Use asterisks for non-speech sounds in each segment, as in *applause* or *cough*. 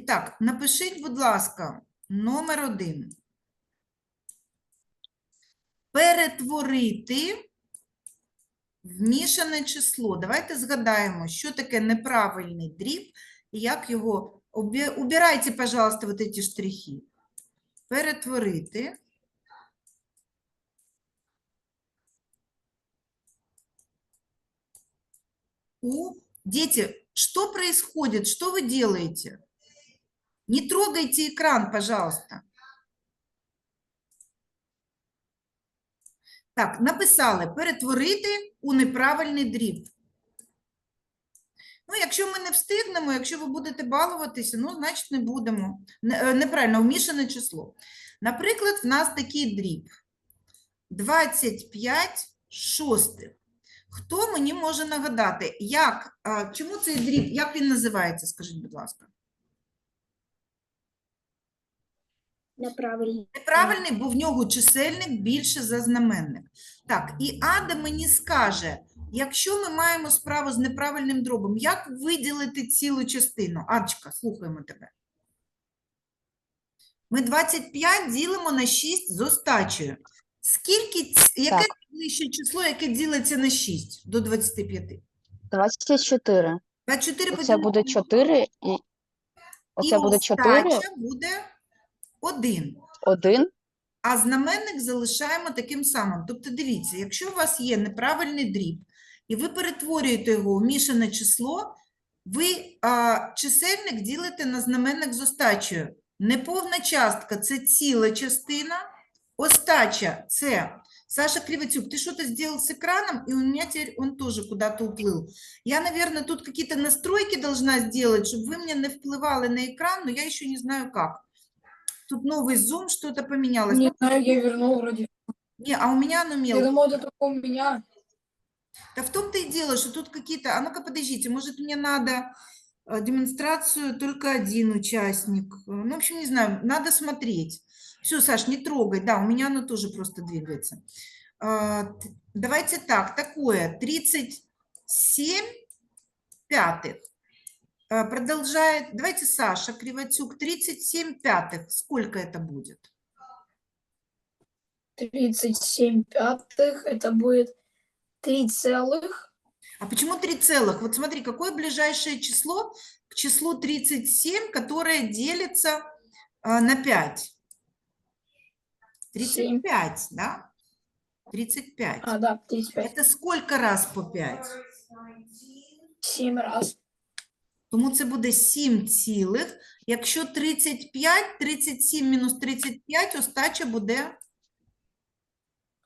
І так, напишіть, будь ласка, номер один. Перетворити в мішане число. Давайте згадаємо, що таке неправильний дріб і як його. Убирайте, пожалуйста, вот эти штрихи. Перетворити. У... Дети, что происходит? Что вы делаете? Не трогайте экран, пожалуйста. Так, написали перетворити у неправильний дріб. Ну, якщо ми не встигнемо, якщо ви будете балуватися, ну, значить не будемо. Е, Неправильно, вмішане число. Наприклад, в нас такий дріб. 25 шостих. Хто мені може нагадати, як, чому цей дріб, як він називається, скажіть, будь ласка? Неправильно. Неправильний, бо в нього чисельник більше за знаменник. Так, і Ада мені скаже, якщо ми маємо справу з неправильним дробом, як виділити цілу частину? Адочка, слухаємо тебе. Ми 25 ділимо на 6 з остачею. Скільки, яке Так. найближче число, яке ділиться на 6 до 25? 24. 24 Оце буде на 4 і і оце буде 4, остача буде 1. 1. А знаменник залишаємо таким самим. Тобто, дивіться, якщо у вас є неправильний дріб, і ви перетворюєте його у мішане число, ви а, чисельник ділите на знаменник з остачею. Неповна частка це ціла частина, остача це. Саша Кривоцюк, ты что-то сделал с экраном, и у меня теперь он тоже куда-то уплыл. Я, наверное, тут какие-то настройки должна сделать, чтобы вы мне не вплывали на экран, но я еще не знаю как. Тут новый зум, что-то поменялось. Не знаю, я вернул вроде. Не, а у меня оно Я мелко. думал, это только у меня. Да в том-то и дело, что тут какие-то... А ну-ка, подождите, может, мне надо э, демонстрацию только один участник? Ну, в общем, не знаю, надо смотреть. Все, Саш, не трогай. Да, у меня оно тоже просто двигается. А, Давайте так, такое. 37 пятых. А, Продолжает... Давайте, Саша Кривотюк. 37 пятых. Сколько это будет? 37 пятых. Это будет 3 целых. А почему 3 целых? Вот смотри, какое ближайшее число к числу 37, которое делится а, на 5? 35, да? 35. А, да, 35. Это сколько раз по 5? 7 раз. Тому це буде 7 цілих. Якщо 35, 37 мінус 35, остача буде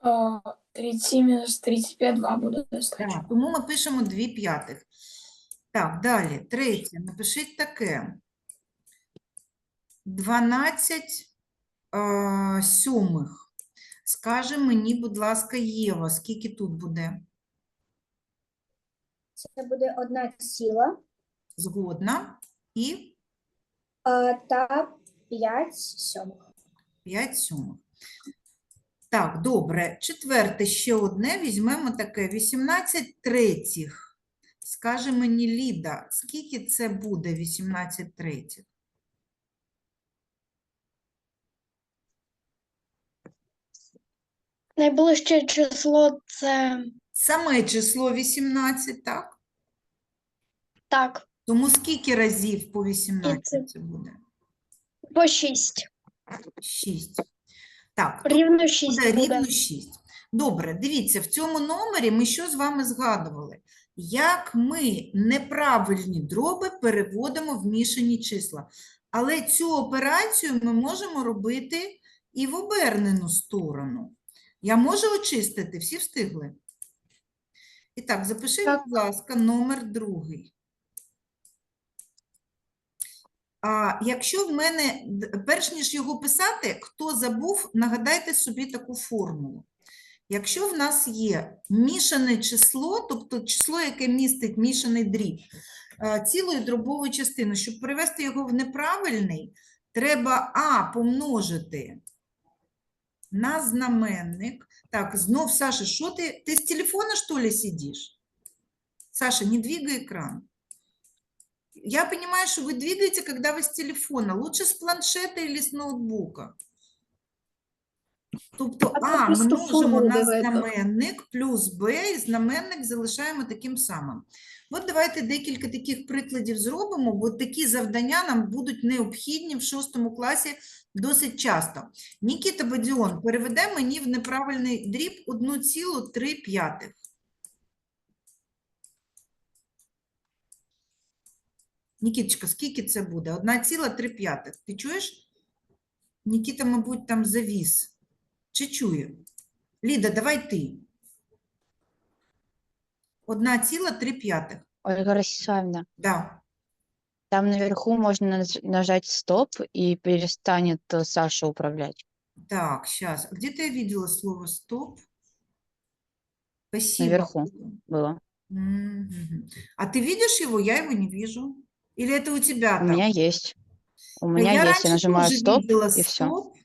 А, 37 минус 35, 2 будет остача. Так, тому ми пишемо 2 п'ятих. Так, далі. Третє. Напишіть таке. 12 е, сьомих. Скаже мені, будь ласка, Єва, скільки тут буде? Це буде одна ціла Згодна. І а, та 5 сьомих. 5 сьомих. Так, добре. Четверте, ще одне. Візьмемо таке. 18 третіх. Скаже мені Ліда, скільки це буде 18 третіх? Найближче число це Саме число 18, так? так, Тому скільки разів по 18 це буде? по 6. 6. Так, Рівно 6 буде рівно 6. Добре, дивіться, в цьому номері ми що з вами згадували? Як ми неправильні дроби переводимо в мішані числа. Але цю операцію ми можемо робити і в обернену сторону. Я можу очистити? Всі встигли? І так, запишіть, Так. будь ласка, номер другий. А якщо в мене, перш ніж його писати, хто забув, нагадайте собі таку формулу. Якщо в нас є мішане число, тобто число, яке містить мішаний дріб, е, цілої дробової частини, щоб перевести його в неправильний, треба А помножити на знаменник. Так, знов, Саша, що ти? Ти з телефона, що ли, сидиш? Саша, не двигай екран. Я понимаю, что вы двигаете, когда вы с телефона. Лучше с планшета или с ноутбука. Тобто А А просто множимо на знаменник плюс Б, і знаменник залишаємо таким самим. От давайте декілька таких прикладів зробимо, бо такі завдання нам будуть необхідні в шостому класі досить часто. Нікіта Бадіон, переведе мені в неправильний дріб 1,3 п'ятих. Нікіточка, скільки це буде? 1,3 п'ятих. Ти чуєш? Нікіта, мабуть, там завіс. Чи чує? Ліда, давай ти. 1,3 п'ятих. Ольга Ростиславовна, Да. там наверху можно наж- нажать стоп и перестанет э, Саша управлять. Так, сейчас. Где-то я видела слово стоп. Спасибо. Наверху. Ольга. Было. Мгм. А ты видишь его? Я его не вижу. Или это у тебя У там? меня есть. У А меня я есть. раньше Я нажимаю тоже стоп. видела и всё. стоп,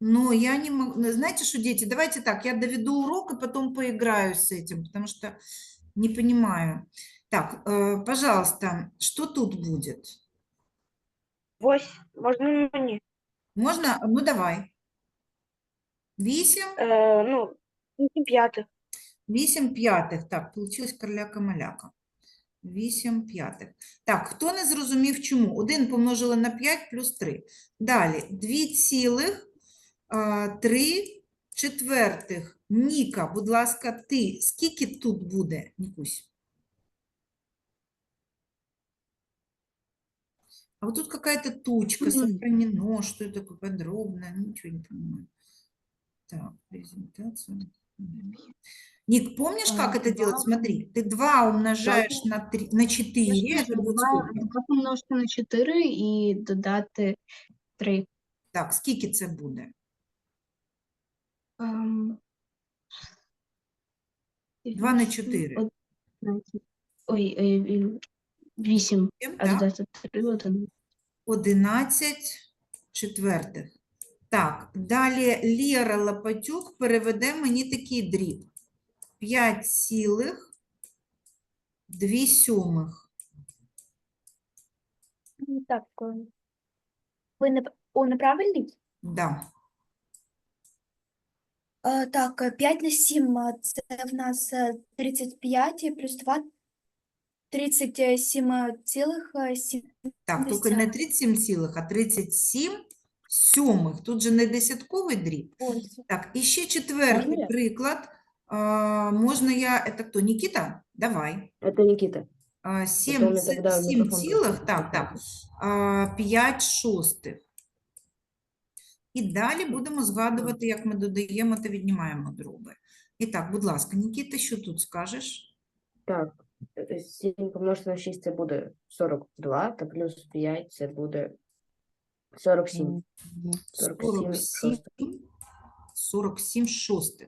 Но я не могу. ну, Знаете что, дети, давайте так, я доведу урок и потом поиграю с этим, потому что не понимаю. Так, э, пожалуйста, что тут будет? Ось, можна мені? Можно? Ну, давай. Вісім? Е, ну, вісім п'ятих. 8 п'ятих. Так, получилось короляка-маляка. 8 п'ятих. Так, хто не зрозумів чому? 1 помножили на 5 плюс 3. Далі, 2 цілих 3 четвертих. Ніка, будь ласка, ти. Скільки тут буде, Нікусь? А вот тут какая-то тучка, сохранено, что это такое подробно, ничего не понимаю. Так, презентация. Мгм. Ник, помнишь, А, как это делать? два. Смотри, ты 2 умножаешь на, 3, на 4, это будет сколько? Два помножити на 4 і додати 3. Так, скільки це буде? Ем, 2 на 4. одинадцять. Ой, е, 8, а Так? додати 3 1. 11 четвертих. Так, далі Лєра Лопатюк переведе мені такий дріб. 5 цілих 2 сьомих. Так, е, ви не у неправильний? Да. Е, Так, 5 на 7 – це в нас е, 35 плюс 2 – 37 цілих е, 7. Так, тільки не 37 цілих, а 37 сьомих. Тут же не десятковий дріб. Так, і ще четвертий приклад. А, можна я, это кто, Никита? Давай. Это Никита. А, 7, Потом я 7 цілих, так, так. 5 шостих. І далі будемо згадувати, як ми додаємо та віднімаємо дроби. І так, будь ласка, Нікіта, що тут скажеш? Так, е, 7 помножити на 6 це буде 42, та плюс 5 це буде 47. 47 47, шостих. 47.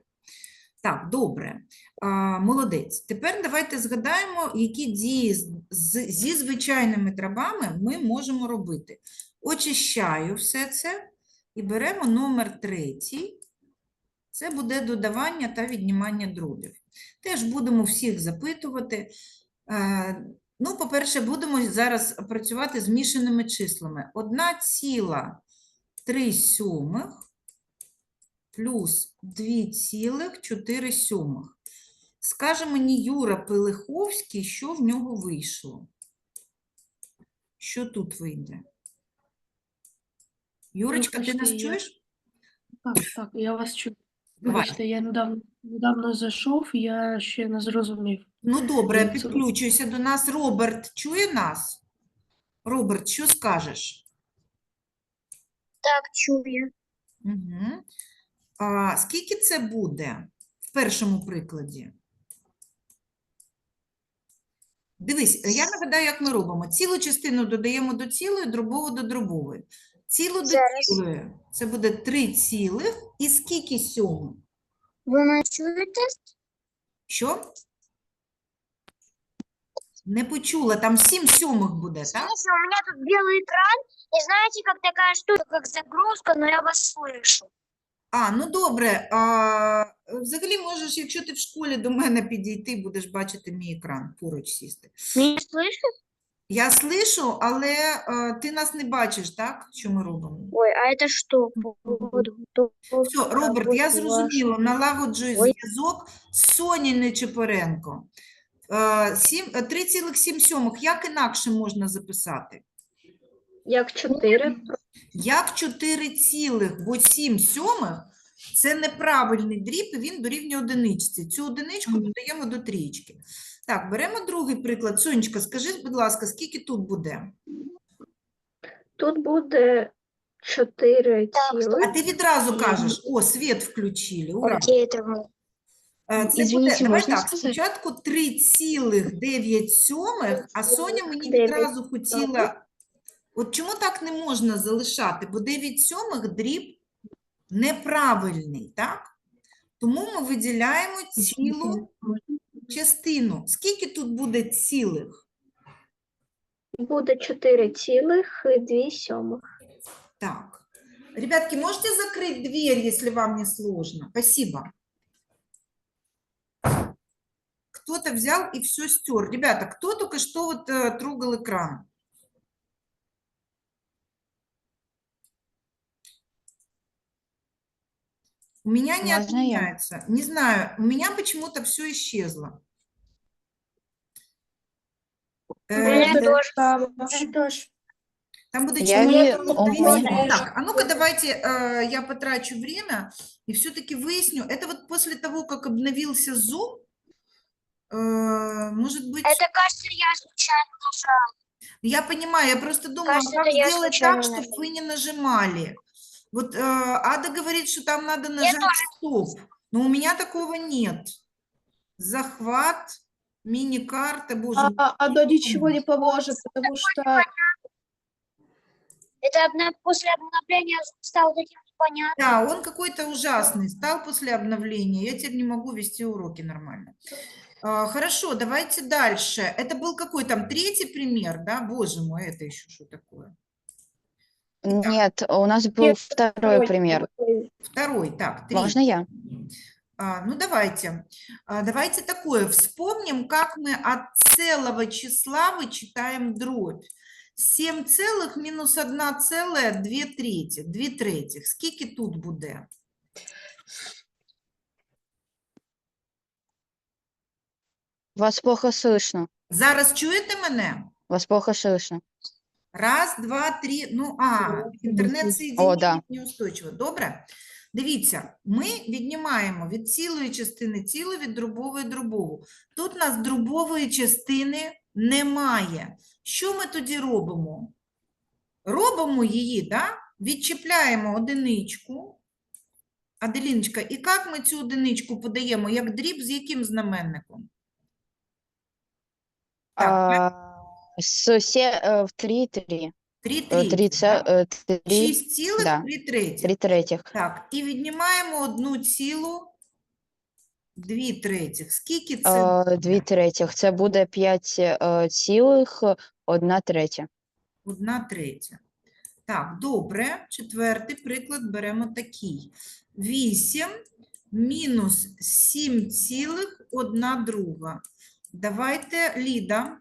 Так, добре. А, молодець. Тепер давайте згадаємо, які дії з, з- зі звичайними дробами ми можемо робити. Очищаю все це і беремо номер третій. Це буде додавання та віднімання дробів. Теж будемо всіх запитувати. Ну, по-перше, будемо зараз працювати з мішаними числами. Одна ціла 3 сьомих плюс 2,4 сьомих. Скаже мені Юра Пилиховський, що в нього вийшло. Що тут вийде? Юрочка, ти нас чуєш? Так, так, я вас чую. Давай. Вибачте, я недавно, недавно зайшов, я ще не зрозумів. Ну, добре, я підключуюся до нас. Роберт чує нас? Роберт, що скажеш? Так, чую. Угу. А, скільки це буде в першому прикладі? Дивись, я нагадаю, як ми робимо. Цілу частину додаємо до цілої, дробову до дробової. Цілу до Зараз. цілої. Це буде 3 цілих. І скільки сьомих? Ви мене чуєте? Що? Не почула, там 7 сьомих буде, так? у меня тут белый экран, и знаете, как такая штука, как загрузка, но я вас слышу. А, ну добре. А, взагалі можеш, якщо ти в школі до мене підійти, будеш бачити мій екран, поруч сісти. Меня слышно? Я слышу, але е, ти нас не бачиш, так? Що ми робимо? Ой, а это что? Вот, Все, Роберт, я зрозуміла, налагоджую Ой. зв'язок з Соні Нечипоренко. Е, сім- е, 3,7, як інакше можна записати? Як 4. Як 4 цілих, бо 7 сьомих – це неправильний дріб, і він дорівнює одиничці. Цю одиничку додаємо до трієчки. Так, беремо другий приклад. Сонечка, скажи, будь ласка, скільки тут буде? Тут буде 4 А ти відразу кажеш, о, світ включили, ура. Е, Це буде, Извините, давай так, сказати? спочатку 3,9 сьомих, а Соня мені Дев'ять відразу хотіла, от чому так не можна залишати? Бо 9 сьомих дріб неправильний, так? Тому ми виділяємо цілу частину. Скільки тут буде цілих? Буде 4 цілих 2 сьомих. Так. Ребятки, можете закрыть дверь, если вам не сложно? Спасибо. Кто-то взял и все стер. Ребята, кто только что вот э, трогал экран? У меня не Можно я? отменяется. Не знаю, у меня почему-то все исчезло. Э, Тож, Там буде Я секунды. Так, а ну-ка давайте э, я потрачу время и все-таки выясню. Это вот после того, как обновился Zoom, э, может быть... кажется, я случайно нажала. Я понимаю, я просто думаю, Кажется, как это я сделать случайно так, чтобы нажала. вы не нажимали. Вот э, Ада говорит, что там надо нажать стоп, но у меня такого нет. Захват, мини-карта, боже мой. А, оно ничего не поможет, потому что Это обна- после обновления стало таким непонятным. Да, он какой-то ужасный, стал после обновления. Я теперь не могу вести уроки нормально. А, Хорошо, давайте дальше. Это был какой там третий пример, да? Боже мой, это еще что такое? Нет, у нас был Нет, второй пример. Второй, так, три. Можно я? А, ну, давайте. А, давайте такое. Вспомним, как мы от целого числа вычитаем дробь. 7 целых минус 1 целая 2 трети. 2 третіх. Скільки тут буде? Вас плохо слышно. Зараз чуєте мене? Вас плохо слышно. Раз, два, три. Ну, а, інтернет О, да. неустойчиво. Добре? Дивіться, ми віднімаємо від цілої частини цілу, від дробової дробову. Тут у нас дробової частини немає. Що ми тоді робимо? Робимо її, да? відчіпляємо одиничку. Аделіночка, і як ми цю одиничку подаємо? Як дріб з яким знаменником? Так, А, с се, э, в три, три. Три Э, треті, Три, да? це- э, три, 6 цілих, да. 3 треті. три третіх. Так, і віднімаємо одну цілу, дві третіх. Скільки це? Е, буде? Дві третіх. Це буде п'ять е, цілих, одна третя. Одна третя. Так, добре. Четвертий приклад беремо такий. 8 мінус 7 цілих, одна друга. Давайте, Ліда.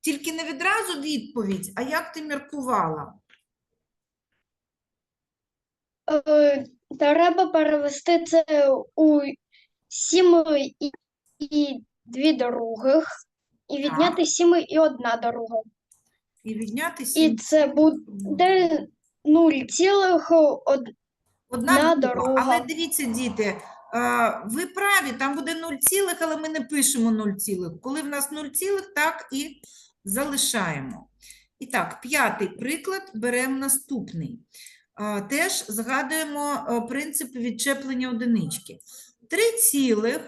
Тільки не відразу відповідь, а як ти міркувала? Е, Треба перевести це у 7 і, і 2 других, і відняти 7 і 1 друга. І відняти І це буде 0 цілих од- Одна Одна друга. Але дорога. дивіться, діти, а, ви праві, там буде 0 цілих, але ми не пишемо 0 цілих. Коли в нас 0 цілих, так і залишаємо. І так, п'ятий приклад беремо наступний. А, Теж згадуємо принцип відчеплення одинички. 3 цілих,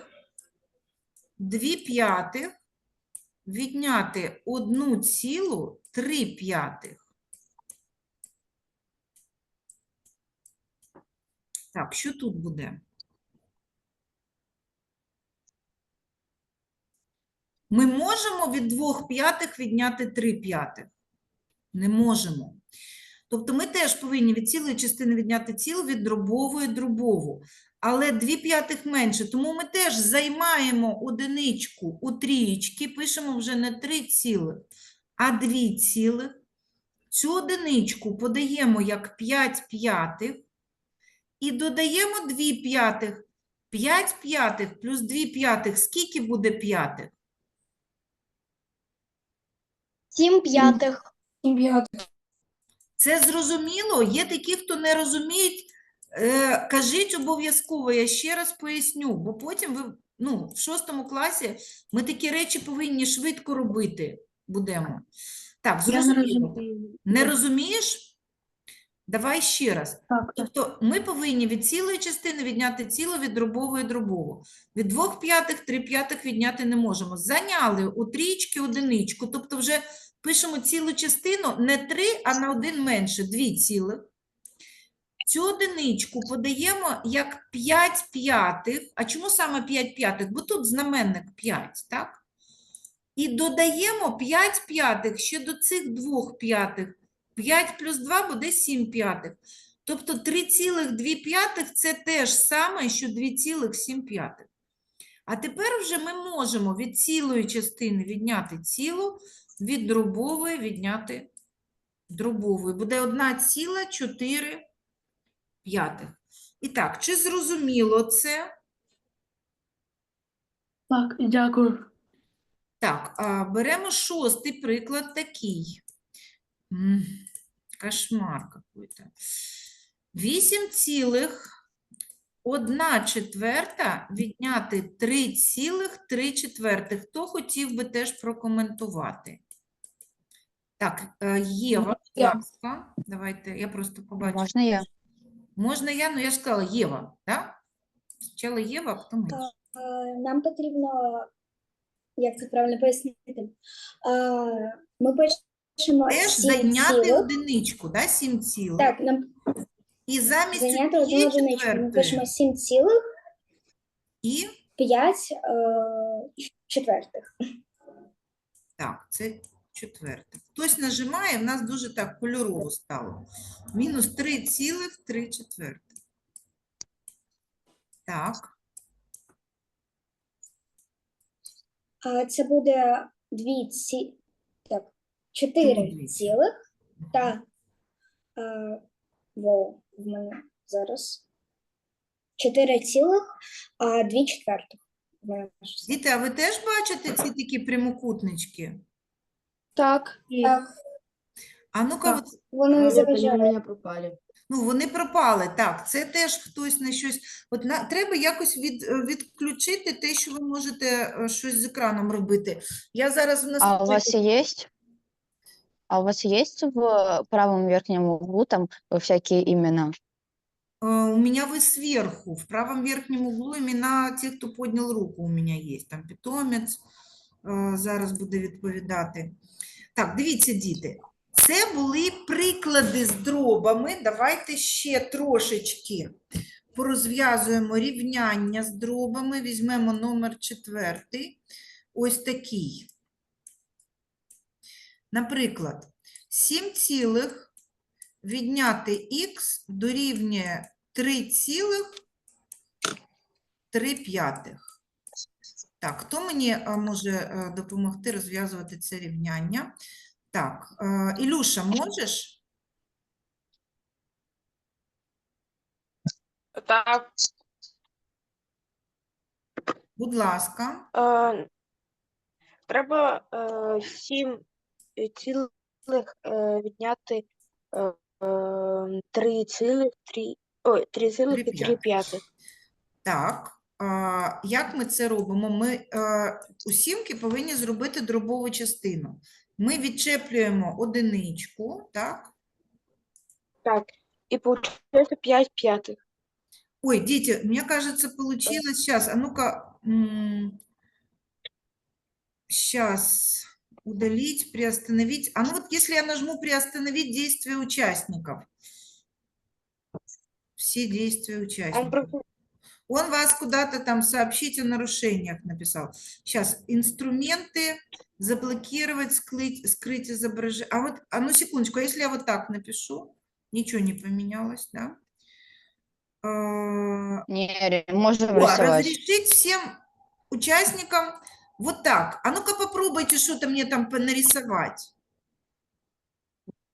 2 п'ятих відняти 1 цілу 3 п'ятих. Так, що тут буде? Ми можемо від двох п'ятих відняти три п'ятих? Не можемо. Тобто ми теж повинні від цілої частини відняти ціл, від дробової дробову. Але дві п'ятих менше, тому ми теж займаємо одиничку у трієчки, пишемо вже не три цілих, а 2 цілих. Цю одиничку подаємо як 5 п'ятих і додаємо 2 п'ятих. 5 п'ятих плюс 2 п'ятих. Скільки буде п'ятих? Сім п'ятих. 7 пятых. Це зрозуміло? Є такі, хто не розуміють. Е, кажіть обов'язково, я ще раз поясню, бо потім ви, ну, в шостому класі ми такі речі повинні швидко робити будемо. Так, не зрозуміло. Не розумієш? Давай ще раз. Так. Тобто ми повинні від цілої частини відняти цілу від дробової дробову. Від двох п'ятих, три п'ятих відняти не можемо. Заняли у трічки одиничку, тобто вже пишемо цілу частину не три, а на один менше, дві цілих. Цю одиничку подаємо як 5 п'ятих. А чому саме 5 п'ятих? Бо тут знаменник 5, так? І додаємо 5 п'ятих ще до цих двох п'ятих. 5 плюс 2 буде 7 п'ятих. Тобто 3,2 п'ятих – це те ж саме, що 2,7 п'ятих. А тепер вже ми можемо від цілої частини відняти цілу, від дробової відняти дробової. Буде 1,4 п'ятих. І так, чи зрозуміло це? Так, дякую. Так, а, беремо шостий приклад такий. М, Кошмар какой-то. 8 цілих 1 четверта відняти 3 цілих 3 четвертих. Хто хотів би теж прокоментувати? Так, е, Єва, будь Я. Давайте, я просто побачу. Можна я? Можна я? Ну, я ж сказала Єва, так? Спочатку Єва, а потім ми. Так. Нам потрібно, як це правильно пояснити, ми пишемо Теж 7 зайняти цілих. одиничку, да? 7 цілих. Так, нам І замість зайняти одну однієї одиничку. Ми четвертої. пишемо 7 цілих І 5 четвертих. так, це четверте. Хтось нажимає, в нас дуже так кольорово стало. Мінус 3,3 четверте. Так, А це буде 2 ці... так, 4 цілих та а, во, в мене зараз 4 цілих, а 2 четвертих. Діти, а ви теж бачите ці такі прямокутнички? Так. Так, А ну-ка, от, вони заважають. меня пропали. ну вони пропали. Так, це теж хтось на щось. От на, треба якось від, е, відключити те, що ви можете е, щось з екраном робити. Я зараз в А у вас есть? А у вас есть в правом верхнем углу там всякие имена? Э, У меня вы сверху, в правом верхнем углу имена тех, хто поднял руку, у меня є. Там питомець е, зараз буде відповідати. Так, дивіться, діти. Це були приклади з дробами. Давайте ще трошечки порозв'язуємо рівняння з дробами. Візьмемо номер четвертий. Ось такий. Наприклад, 7 цілих відняти х дорівнює 3,3 п'ятих. Так, хто мені може е, допомогти розв'язувати це рівняння? Так, е, Ілюша, можеш? Так. Будь ласка. Е, треба е, 7 цілих е, відняти е, е, 3 цілих 3, ой, 3 цілих і 3 п'ятих. Так, як ми це робимо? Ми е, у сімки повинні зробити дробову частину. Ми відчеплюємо одиничку, так? Так. І виходить 5 п'ятих. Ой, дети, мне кажется, получилось сейчас. А ну-ка, сейчас удалить, приостановить. А ну вот если я нажму приостановить действия участников. Все действия участников. Он вас куда-то там сообщить о нарушениях написал. Сейчас, инструменты, заблокировать, скрыть, скрыть изображение. А вот, а ну секундочку, а если я вот так напишу, ничего не поменялось, да? А, Не, можем О, рисовать. разрешить всем участникам вот так. А ну-ка попробуйте что-то мне там нарисовать.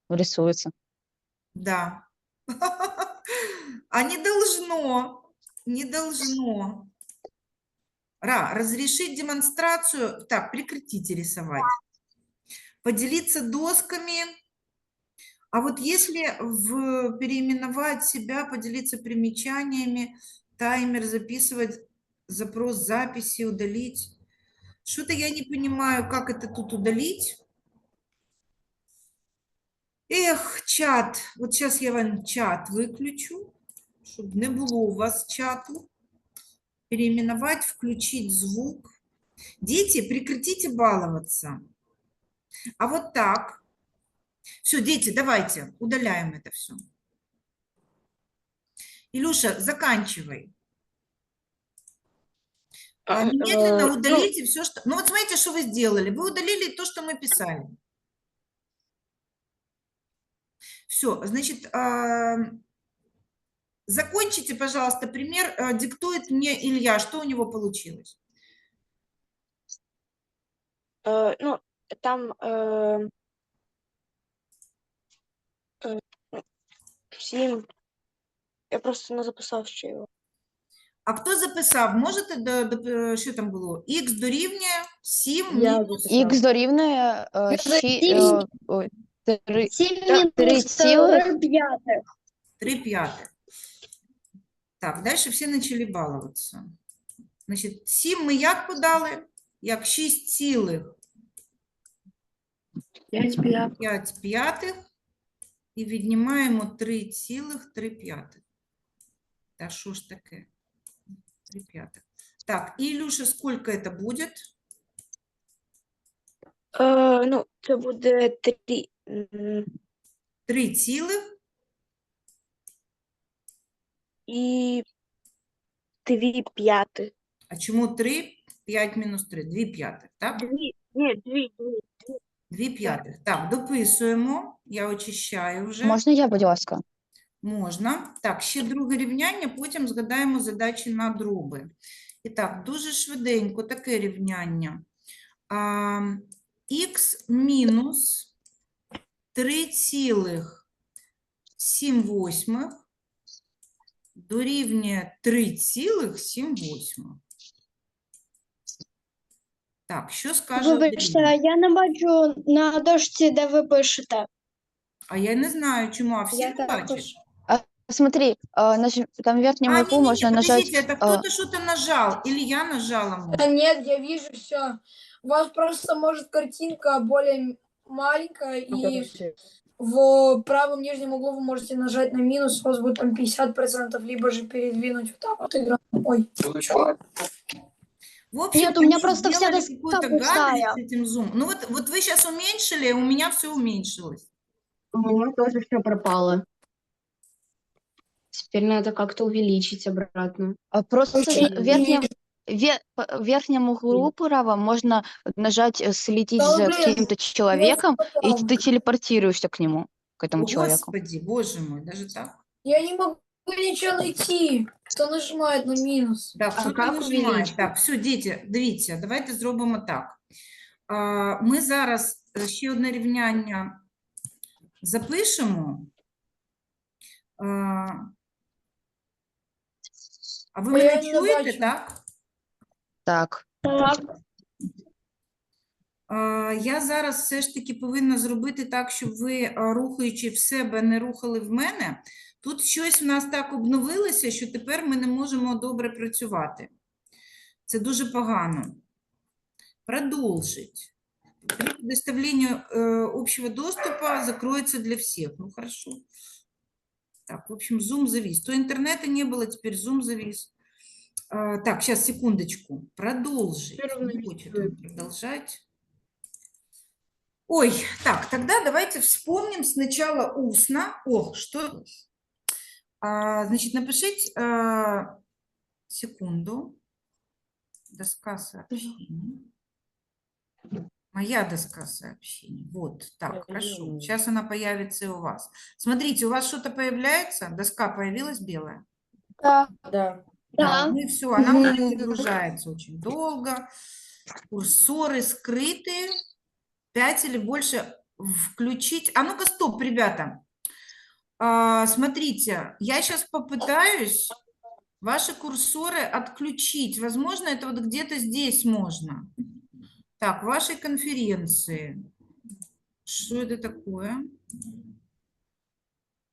рисуется. Да. *laughs* А не должно, не должно. Ра, разрешить демонстрацию. Так, прекратите рисовать. Поделиться досками. А вот если в, переименовать себя, поделиться примечаниями, таймер записывать, запрос записи, удалить. Что-то я не понимаю, как это тут удалить. Эх, чат. Вот сейчас я вам чат выключу, чтобы не было у вас чату. Переименовать, включить звук. Дети, прекратите баловаться. А вот так. Все, дети, давайте, удаляем это все. Илюша, заканчивай. А, А, Немедленно э, ну, удалите все, что... Ну вот смотрите, что вы сделали. Вы удалили то, что мы писали. Все, значит, а, закончите, пожалуйста, пример. а, Диктует мне Илья, что у него получилось. Е, ну, там е, е, сім. Я просто не записав ще його. А хто записав? Можете, до, до, що там було? Х дорівнює 7 Я мінус записав. Х дорівнює е, Я ші- сім. е, ой, три- 7 Так, три мінус цілих. 3 п'ятих. 3 п'ятих. Так, далі всі почали балуватися. Значить, 7 ми як подали? Як 6 цілих 5 п'ятих. 5 п'ятих і віднімаємо 3 цілих 3 п'ятих. Та що ж таке? 3 п'ятих. Так, і, Ілюша, скільки це буде? Е, ну, це буде три. м, 3 цілих І дві п'ятих. А чому 3? 5 мінус 3. 2 п'ятих, так? Дві, ні, дві, дві. 2 п'ятих. Так, дописуємо. Я очищаю вже. Можна я, будь ласка? Можна. Так, ще друге рівняння, потім згадаємо задачі на дроби. І так, дуже швиденько таке рівняння. А, х мінус 3,7 восьмих дорівнює 3,7 восьмих. Так, що скаже Вибачте, Андрій? я не бачу на дошці, де ви пишете. А я не знаю, чому, а всі Я не також. бачиш? Смотри, е, наж- там в верхнем А, углу не-не-не, можно нажать. подождите, это а, кто-то что-то нажал, или я нажала? может? Да нет, я вижу все. У вас просто может картинка более м- маленькая, и в правом нижнем углу вы можете нажать на минус, у вас будет там 50%, либо же передвинуть вот так вот игра. Ой. В общем, Нет, у меня просто вся доска пустая. гадость с этим зум. Ну вот, вот вы сейчас уменьшили, у меня все уменьшилось. У меня тоже все пропало. Теперь надо как-то увеличить обратно. а Просто Очень в верхнем, ве- п- в верхнем углу право можно нажать э, «Следить Да, за блин, каким-то человеком», и потом. ты телепортируешься к нему, к этому О, человеку. Господи, боже мой, даже так. Я не могу ничего найти. Кто нажимает на минус? Да, А хто-то как нажимає. увеличити? Так, все, діти, дивіться, давайте зробимо так. А, Ми зараз е, ще одне рівняння запишемо. А, а ви Бо я мене не чуєте, бачу. так? Так, Так. Я зараз все ж таки повинна зробити так, щоб ви, рухаючи в себе, не рухали в мене. Тут щось в нас так обновилося, що тепер ми не можемо добре працювати. Це дуже погано. Продолжить. При предоставлении общего доступа закроется для всех. Ну, хорошо. Так, в общем, Zoom завис. То интернета не было, теперь Zoom завис. А, так, сейчас, секундочку. Продолжить. Не хочет он продолжать. Ой, так, тогда давайте вспомним сначала устно. Ох, что... А, значит, напишите... а, секунду. Доска сообщений. Моя доска сообщений. Вот, так, хорошо. Сейчас она появится и у вас. Смотрите, у вас что-то появляется? Доска появилась белая? Да. Да, Да. ну и все, она у меня загружается очень долго. Курсоры скрыты. 5 или больше включить. А ну-ка, стоп, ребята. А, смотрите, я сейчас попытаюсь ваши курсоры отключить. Возможно, это вот где-то здесь можно. Так, вашей конференции. Что это такое?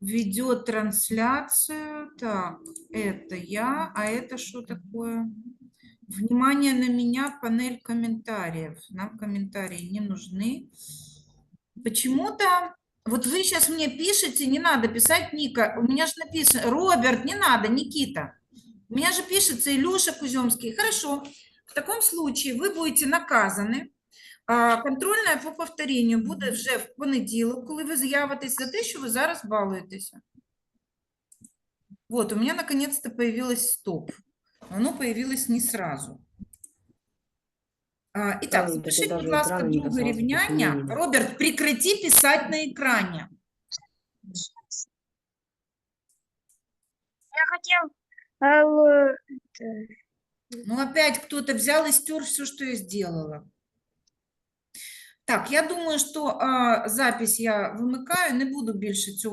Ведет трансляцию. Так, это я. А это что такое? Внимание на меня, панель комментариев. Нам комментарии не нужны. Почему-то, вот вы сейчас мне пишете, не надо писать Ника. У меня же написано, Роберт, не надо, Никита. У меня же пишется Илюша Куземский. Хорошо. В таком случае вы будете наказаны. А, Контрольна по повторенню буде вже в понеділок, коли ви з'явитесь за те, що ви зараз балуєтеся. Вот, у меня наконец-то появилось стоп. Оно появилось не сразу. А, Итак, Там таки запишіть, будь даже ласка, екрану не друге касалось, рівняння. почему не? Роберт, прекрати писать на экране. Я хотів е, Ну, опять кто-то взял и стер все, что я сделала. Так, я думаю, що а, запись я вимикаю, не буду більше цього